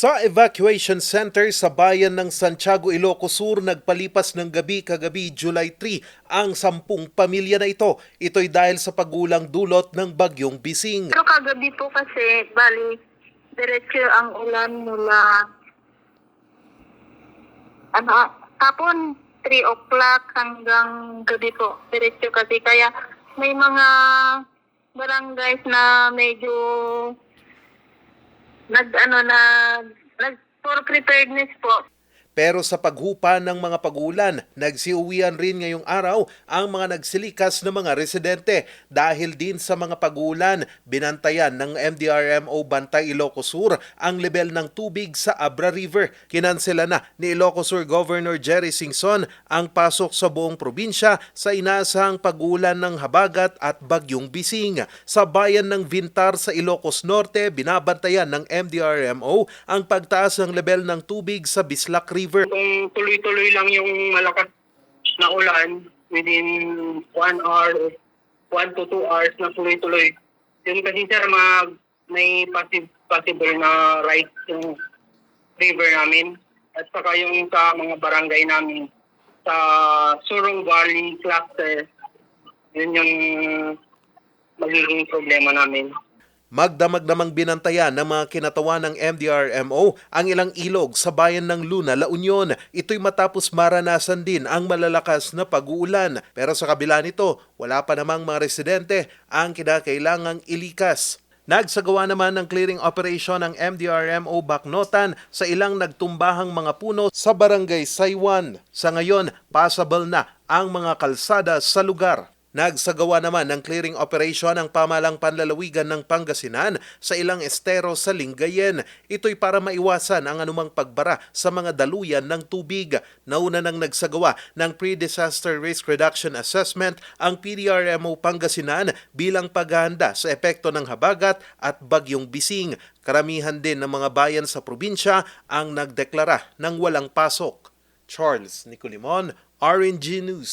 Sa evacuation center sa bayan ng Santiago, Ilocos Sur, nagpalipas ng gabi kagabi July 3 ang sampung pamilya na ito. Ito'y dahil sa pagulang dulot ng bagyong Bising. Pero kagabi po kasi, bali, diretso ang ulan mula, ano, tapon 3 o'clock hanggang gabi po. Diretso kasi, kaya may mga barangays na medyo nag, ano, na, nag, for preparedness po. Pero sa paghupa ng mga pagulan, nagsiuwian rin ngayong araw ang mga nagsilikas na mga residente dahil din sa mga pagulan, binantayan ng MDRMO Bantay Ilocos Sur ang level ng tubig sa Abra River. Kinansela na ni Ilocos Sur Governor Jerry Singson ang pasok sa buong probinsya sa inaasahang pagulan ng habagat at bagyong bising. Sa bayan ng Vintar sa Ilocos Norte, binabantayan ng MDRMO ang pagtaas ng level ng tubig sa Bislak River. Kung tuloy-tuloy lang yung malakas na ulan within one hour or one to two hours na tuloy-tuloy. Yun kasi sir, mag, may possi- possible na rise yung river namin at saka yung sa mga barangay namin sa Surong Valley cluster, yun yung magiging problema namin. Magdamag namang binantayan ng mga kinatawan ng MDRMO ang ilang ilog sa bayan ng Luna, La Union. Ito'y matapos maranasan din ang malalakas na pag-uulan. Pero sa kabila nito, wala pa namang mga residente ang kinakailangang ilikas. Nagsagawa naman ng clearing operation ng MDRMO Baknotan sa ilang nagtumbahang mga puno sa barangay Saywan. Sa ngayon, passable na ang mga kalsada sa lugar. Nagsagawa naman ng clearing operation ang pamalang panlalawigan ng Pangasinan sa ilang estero sa Lingayen. Ito'y para maiwasan ang anumang pagbara sa mga daluyan ng tubig. Nauna nang nagsagawa ng Pre-Disaster Risk Reduction Assessment ang PDRMO Pangasinan bilang paghahanda sa epekto ng habagat at bagyong bising. Karamihan din ng mga bayan sa probinsya ang nagdeklara ng walang pasok. Charles Nicolimon, RNG News.